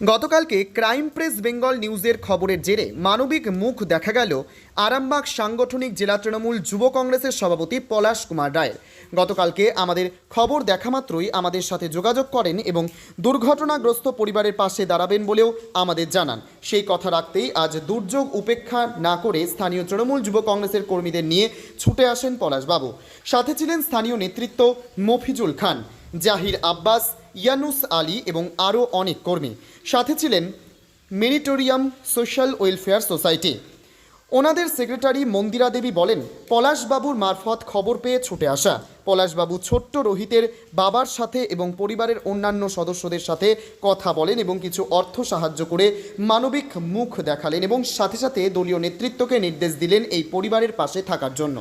গতকালকে crime press Bengal নিউজের খবরের জেরে মানবিক মুখ দেখা গেল আরামবাগ সাংগঠনিক জেলা তৃণমূল যুব কংগ্রেসের সভাপতি পলাশ কুমার রায়ের। গতকালকে আমাদের খবর দেখা মাত্রই আমাদের সাথে যোগাযোগ করেন এবং দুর্ঘটনাগ্রস্ত পরিবারের পাশে দাঁড়াবেন বলেও আমাদের জানান। সেই কথা রাখতেই আজ দুর্যোগ উপেক্ষা না করে স্থানীয় তৃণমূল যুব কংগ্রেসের কর্মীদের নিয়ে ছুটে আসেন পলাশবাবু। সাথে ছিলেন স্থানীয় নেতৃত্ব মফিজুল খান, জাহির আব্বাস ইয়ানুস আলী এবং আরও অনেক কর্মী। সাথে ছিলেন মেরিটোরিয়াম সোশ্যাল ওয়েলফেয়ার সোসাইটি। ওনাদের সেক্রেটারি মন্দিরা দেবী বলেন, পলাশবাবুর মারফত খবর পেয়ে ছুটে আসা। পলাশবাবু ছোট্ট রোহিতের বাবার সাথে এবং পরিবারের অন্যান্য সদস্যদের সাথে কথা বলেন এবং কিছু অর্থ সাহায্য করে মানবিক মুখ দেখালেন এবং সাথে সাথে দলীয় নেতৃত্বকে নির্দেশ দিলেন এই পরিবারের পাশে থাকার জন্য।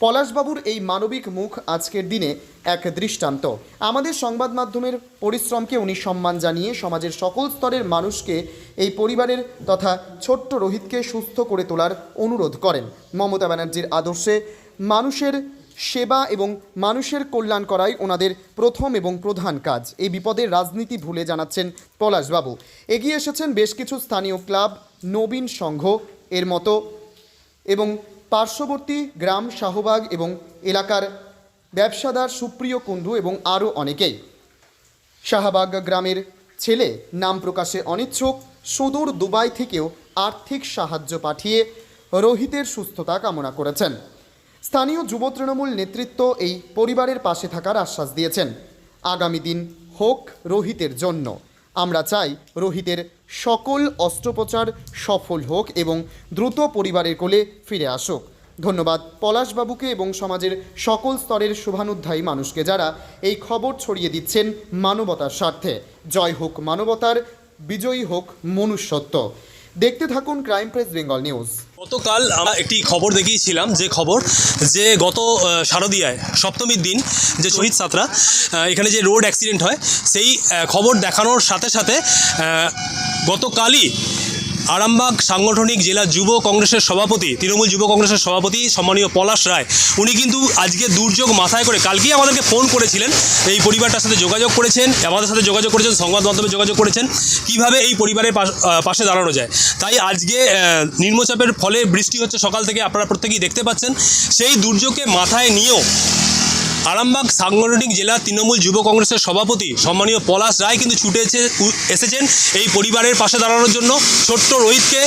পলাশবাবুর এই মানবিক মুখ আজকের দিনে এক দৃষ্টান্ত। আমাদের সংবাদ মাধ্যমের পরিশ্রমকে উনি সম্মান জানিয়ে সমাজের সকল স্তরের মানুষকে এই পরিবারের তথা ছোট্ট রোহিতকে সুস্থ করে তোলার অনুরোধ করেন। মমতা ব্যানার্জির আদর্শে মানুষের সেবা এবং মানুষের কল্যাণ করাই ওনাদের প্রথম এবং প্রধান কাজ। এই বিপদের রাজনীতি ভুলে জানাচ্ছেন পলাশবাবু। এগিয়ে এসেছেন বেশ কিছু স্থানীয় ক্লাব, নবীন সংঘ এর মতো এবং পার্শ্ববর্তী গ্রাম শাহবাগ এবং এলাকার ব্যবসাদার সুপ্রিয় কুণ্ডু এবং আরও অনেকেই। শাহবাগ গ্রামের ছেলে নাম প্রকাশে অনিচ্ছুক, সুদূর দুবাই থেকেও আর্থিক সাহায্য পাঠিয়ে রোহিতের সুস্থতা কামনা করেছেন। স্থানীয় যুব তৃণমূল নেতৃত্ব এই পরিবারের পাশে থাকার আশ্বাস দিয়েছেন। আগামী দিন হোক রোহিতের জন্য। আমরা চাই রোহিতের সকল অস্ত্রোপচার সফল হোক এবং দ্রুত পরিবারের কোলে ফিরে আসুক। ধন্যবাদ পলাশবাবুকে এবং সমাজের সকল স্তরের শুভানুধ্যায়ী মানুষকে যারা এই খবর ছড়িয়ে দিচ্ছেন মানবতার স্বার্থে। জয় হোক মানবতার, বিজয়ী হোক মনুষ্যত্ব। দেখতে থাকুন ক্রাইম প্রেস বেঙ্গল নিউজ গতকাল আমরা একটি খবর দেখিয়েছিলাম, যে খবর যে গত শারদিয়ায় সপ্তমীর দিন যে শহীদ সাতরা এখানে যে রোড অ্যাক্সিডেন্ট হয়, সেই খবর দেখানোর সাথে সাথে গতকালই আরামবাগ সাংগঠনিক জেলা যুব কংগ্রেসের সভাপতি, তৃণমূল যুব কংগ্রেসের সভাপতি সম্মানীয় পলাশ রায়। উনি কিন্তু আজকে দুর্যোগ মাথায় করে কালকেই আমাদেরকে ফোন করেছিলেন। এই পরিবারটার সাথে যোগাযোগ করেছেন, আমাদের সাথে যোগাযোগ করেছেন, সংবাদ মাধ্যমে যোগাযোগ করেছেন, কীভাবে এই পরিবারের পাশ- দাঁড়ানো যায়। তাই আজকে নিম্নচাপের ফলে বৃষ্টি হচ্ছে সকাল থেকে আপনারা প্রত্যেকেই দেখতে পাচ্ছেন। সেই দুর্যোগকে মাথায় নিয়েও আরামবাগ, সাংগঠনিক জেলা তৃণমূল যুব কংগ্রেসের সভাপতি সম্মানীয় পলাশ রায় কিন্তু ছুটে এসে- এসেছেন এই পরিবারের পাশে দাঁড়ানোর জন্য, ছোট্ট রোহিতকে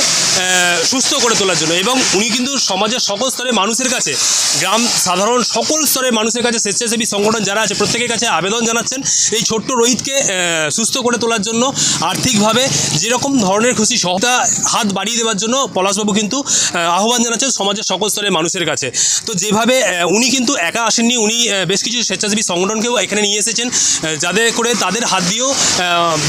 সুস্থ করে তোলার জন্য এবং উনি কিন্তু সমাজের সকল স্তরের মানুষের কাছে, গ্রাম সাধারণ সকল স্তরের মানুষের কাছে স্বেচ্ছাসেবী সংগঠন যারা আছে প্রত্যেকের কাছে আবেদন জানাচ্ছেন এই ছোট্ট রোহিতকে সুস্থ করে তোলার জন্য আর্থিকভাবে যেরকম ধরনের খুশি সহতা হাত বাড়িয়ে দেওয়ার জন্য পলাশবাবু কিন্তু আহ্বান জানাচ্ছেন সমাজের সকল স্তরের মানুষের কাছে। তো যেভাবে উনি কিন্তু একা আসেননি, উনি বেশ কিছু স্বেচ্ছাসেবী সংগঠনকেও এখানে নিয়ে এসেছেন যাদের করে তাদের হাত দিয়েও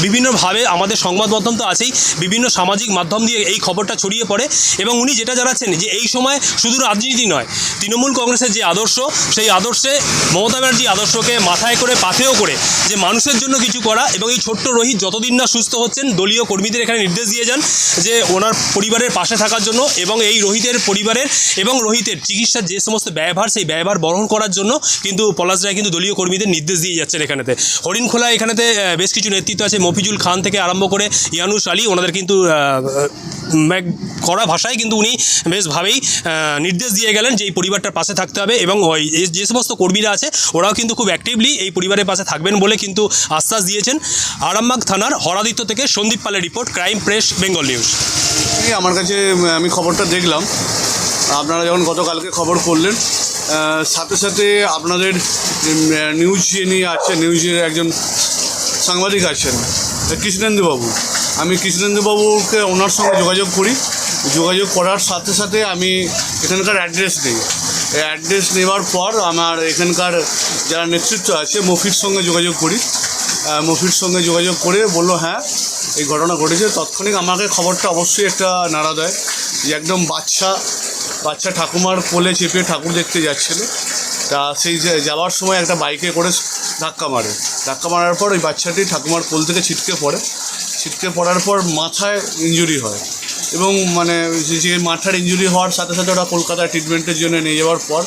বিভিন্নভাবে আমাদের সংবাদ মাধ্যম তো আছেই, বিভিন্ন সামাজিক মাধ্যম দিয়ে এই খবরটা ছড়িয়ে পড়ে। এবং উনি যেটা জানাচ্ছেন যে এই সময় শুধু রাজনীতি নয়, তৃণমূল কংগ্রেসের যে আদর্শ, সেই আদর্শে মমতা ব্যানার্জি আদর্শকে মাথায় করে পাথেও করে যে মানুষের জন্য কিছু করা এবং এই ছোট্ট রোহিত যতদিন না সুস্থ হচ্ছেন, দলীয় কর্মীদের এখানে নির্দেশ দিয়ে যান যে ওনার পরিবারের পাশে থাকার জন্য এবং এই রোহিতের পরিবারের এবং রোহিতের চিকিৎসার যে সমস্ত ব্যয়ভার, সেই ব্যয়ভার বহন করার জন্য কিন্তু পলাশ রায় কিন্তু দলীয় কর্মীদের নির্দেশ দিয়ে যাচ্ছেন এখানেতে। হরিণখোলা এখানেতে বেশ কিছু নেতৃত্ব আছে। মফিজুল খান থেকে আরম্ভ করে ইয়ানুস আলী, ওনাদের কিন্তু কড়া ভাষায় কিন্তু উনি বেশভাবেই নির্দেশ দিয়ে গেলেন যে এই পরিবারটার পাশে থাকতে হবে এবং ওই যে সমস্ত কর্মীরা আছে, ওরাও কিন্তু খুব অ্যাক্টিভলি এই পরিবারের পাশে থাকবেন বলে কিন্তু আশ্বাস দিয়েছেন। আরামবাগ থানার হরাদিত্য থেকে সন্দীপ পালের report, crime press, Bengal news. আমার কাছে আমি খবরটা দেখলাম। আপনারা যখন গতকালকে খবর করলেন সাথে সাথে আপনাদের নিউজ যিনি আছেন নিউজের একজন সাংবাদিক আছেন কৃষ্ণেন্দুবাবু আমি কৃষ্ণেন্দুবাবুকে ওনার সঙ্গে যোগাযোগ করি। যোগাযোগ করার সাথে সাথে আমি এখানকার অ্যাড্রেস নিই অ্যাড্রেস নেওয়ার পর আমার এখানকার যারা নেতৃত্ব আছে, মফির সঙ্গে যোগাযোগ করি। মফির সঙ্গে যোগাযোগ করে বলল হ্যাঁ এই ঘটনা ঘটেছে। তৎক্ষণিক আমাকে খবরটা অবশ্যই একটা নাড়া দেয় যে একদম বাচ্চা বাচ্চা ঠাকুমার কোলে চেপে ঠাকুর দেখতে যাচ্ছিল। তা সেই যাওয়ার সময় একটা বাইকে করে ধাক্কা মারে। ধাক্কা মারার পর ওই বাচ্চাটি ঠাকুমার কোল থেকে ছিটকে পড়ে। ছিটকে পড়ার পর মাথায় ইঞ্জুরি হয় এবং মানে যে- মাথার ইঞ্জুরি হওয়ার সাথে সাথে ওরা কলকাতায় ট্রিটমেন্টের জন্য নিয়ে যাওয়ার পর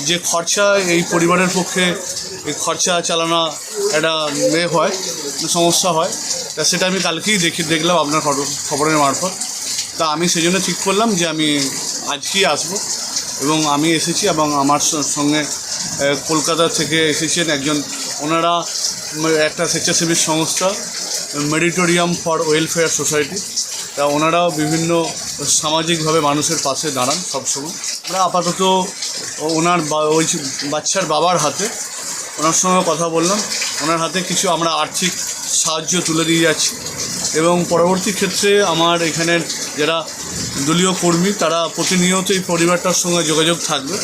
যে খরচা এই পরিবারের পক্ষে এই খরচা চালানো একটা এ হয়, সমস্যা হয়, তা সেটা আমি কালকেই দেখি, দেখলাম আপনার খবর- খবরের মারফত। তা আমি সেই জন্য ঠিক করলাম যে আমি আজকেই আসব। এবং আমি এসেছি এবং আমার সঙ্গে কলকাতা থেকে এসেছেন একজন ওনারা একটা স্বেচ্ছাসেবী সংস্থা, মেডিটোরিয়াম ফর ওয়েলফেয়ার সোসাইটি। তা ওনারাও বিভিন্ন সামাজিকভাবে মানুষের পাশে দাঁড়ান সবসময়। আমরা আপাতত ওনার ওই বাচ্চার বাবার হাতে ওনার সঙ্গে কথা বললাম। ওনার হাতে কিছু আমরা আর্থিক সাহায্য তুলে দিয়ে যাচ্ছি। এবং পরবর্তী ক্ষেত্রে আমার এখানের যারা দলীয় কর্মী, তারা প্রতিনিয়ত এই পরিবারটার সঙ্গে যোগাযোগ থাকবে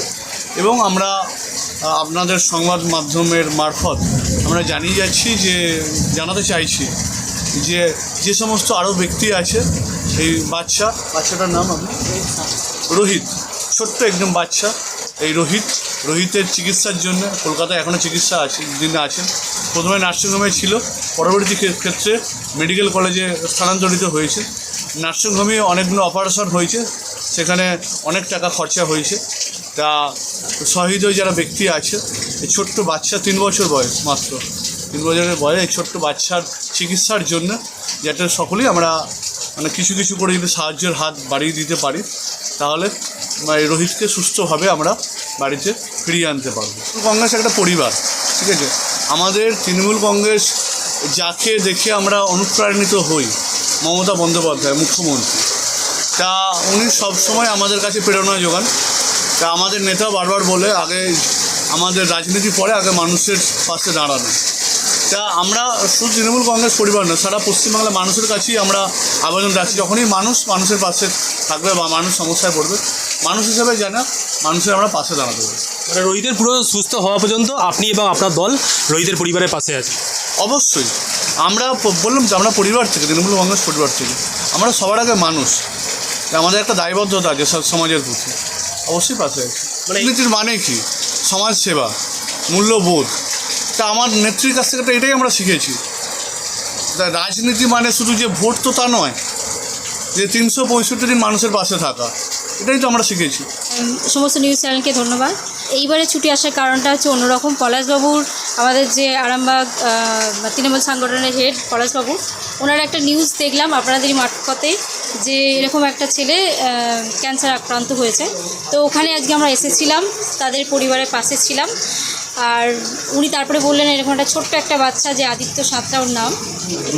এবং আমরা আপনাদের সংবাদ মাধ্যমের মারফত আমরা জানিয়ে যাচ্ছি যে, জানাতে চাইছি যে যে সমস্ত আরও ব্যক্তি আছে, এই বাচ্চা বাচ্চাটার নাম আপনি রোহিত, ছোট্ট একদম বাচ্চা এই রোহিত, রোহিতের চিকিৎসার জন্য কলকাতায় এখনও চিকিৎসা আছে, দিনে আছেন, প্রথমে নার্সিংহোমে ছিল, পরবর্তী ক্ষেত্রে মেডিকেল কলেজে স্থানান্তরিত হয়েছে নার্সিংহোমে অনেকগুলো অপারেশন হয়েছে, সেখানে অনেক টাকা খরচা হয়েছে। তা শহীদ যারা ব্যক্তি আছে, এই ছোট্ট বাচ্চা তিন বছর বয়স মাত্র। তিন বছরের বয়স এই ছোট্ট বাচ্চার চিকিৎসার জন্য যাতে সকলেই আমরা মানে কিছু কিছু করে যদি সাহায্যের হাত বাড়িয়ে দিতে পারি, তাহলে রোহিতকে সুস্থভাবে আমরা বাড়িতে ফিরিয়ে আনতে পারব। কংগ্রেস একটা পরিবার, ঠিক আছে? আমাদের তৃণমূল কংগ্রেস যাকে দেখে আমরা অনুপ্রাণিত হই মমতা বন্দ্যোপাধ্যায় মুখ্যমন্ত্রী। তা উনি সবসময় আমাদের কাছে প্রেরণা যোগান। তা আমাদের নেতা বারবার বলে আগে আমাদের রাজনীতি পরে আগে মানুষের পাশে দাঁড়ানো। তা আমরা শুধু তৃণমূল কংগ্রেস পরিবার না সারা পশ্চিমবাংলার মানুষের কাছেই আমরা আবেদন রাখছি যখনই মানুষ মানুষের পাশে থাকবে বা মানুষ সমস্যায় পড়বে মানুষ হিসেবে জানা মানুষের আমরা পাশে দাঁড়াতে হবে মানে রোহিতের পুরো সুস্থ হওয়া পর্যন্ত আপনি এবং আপনার দল রোহিতের পরিবারের পাশে আছে? অবশ্যই। আমরা বললাম যে আমরা পরিবার থেকে তৃণমূল কংগ্রেস পরিবার থেকে। আমরা সবার আগে মানুষ। তা আমাদের একটা দায়বদ্ধতা আছে সব সমাজের প্রতি। অবশ্যই পাশে আছে। মানে- রাজনীতির মানে কি? সমাজ সেবা মূল্যবোধ। তা আমার নেত্রীর কাছ থেকে তো এটাই আমরা শিখেছি। তা রাজনীতি মানে শুধু যে ভোট তো তা নয় যে তিনশো পঁয়ষট্টি দিন মানুষের পাশে থাকা। এটাই তো আমরা শিখেছি। সমস্ত নিউজ চ্যানেলকে ধন্যবাদ। এইবারে ছুটি আসার কারণটা হচ্ছে অন্যরকম। পলাশবাবুর আমাদের যে আরামবাগ তৃণমূল সাংগঠনের হেড পলাশবাবু, ওনার একটা নিউজ দেখলাম আপনাদেরই মারফতে যে এরকম একটা ছেলে ক্যান্সার আক্রান্ত হয়েছে। তো ওখানে আজকে আমরা এসেছিলাম, তাদের পরিবারের পাশে ছিলাম। আর উনি তারপরে বললেন, এরকম একটা ছোট্ট একটা বাচ্চা যে আদিত্য সাঁতরা ওর নাম।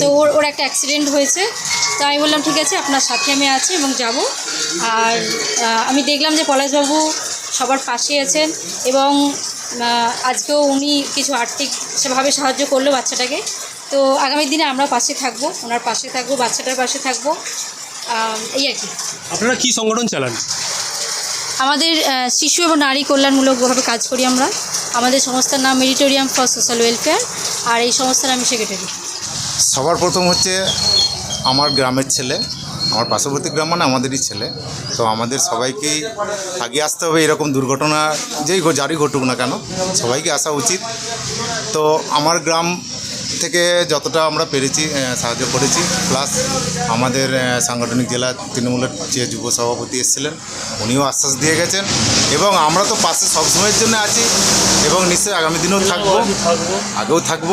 তো ওর ওর একটা অ্যাক্সিডেন্ট হয়েছে। তো আমি বললাম, ঠিক আছে, আপনার সাথে আমি আছি, এবং যাব। আর আমি দেখলাম যে পলাশবাবু সবার পাশে আছেন, এবং আজকেও উনি কিছু আর্থিক সেভাবে সাহায্য করল বাচ্চাটাকে। তো আগামী দিনে আমরা পাশে থাকব ওনার পাশে থাকব বাচ্চাটার পাশে থাকব। এই আর কি। আপনারা কি সংগঠন চালান? আমাদের শিশু এবং নারী কল্যাণমূলকভাবে কাজ করি আমরা। আমাদের সংস্থার নাম মেডিটোরিয়াম ফর সোশ্যাল ওয়েলফেয়ার আর এই সংস্থার আমি সেক্রেটারি। সবার প্রথম হচ্ছে আমার গ্রামের ছেলে। আমার পার্শ্ববর্তী গ্রাম মানে আমাদেরই ছেলে। তো আমাদের সবাইকেই আগে আসতে হবে এরকম দুর্ঘটনা যেই যারই ঘটুক না কেন, সবাইকে আসা উচিত। তো আমার গ্রাম থেকে যতটা আমরা পেরেছি সাহায্য করেছি প্লাস আমাদের সাংগঠনিক জেলা তৃণমূলের যে যুব সভাপতি এসেছিলেন, উনিও আশ্বাস দিয়ে গেছেন। এবং আমরা তো পাশে সবসময়ের জন্য আছি এবং নিশ্চয়ই আগামী দিনেও থাকব, আগেও থাকব।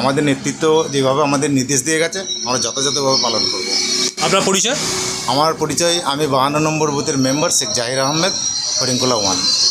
আমাদের নেতৃত্ব যেভাবে আমাদের নির্দেশ দিয়ে গেছে, আমরা যথাযথভাবে পালন করব। আপনার পরিচয়? আমার পরিচয় আমি বাহান্ন নম্বর বুথের মেম্বার শেখ জাহির আহমেদ ফরিংকুলা ওয়ান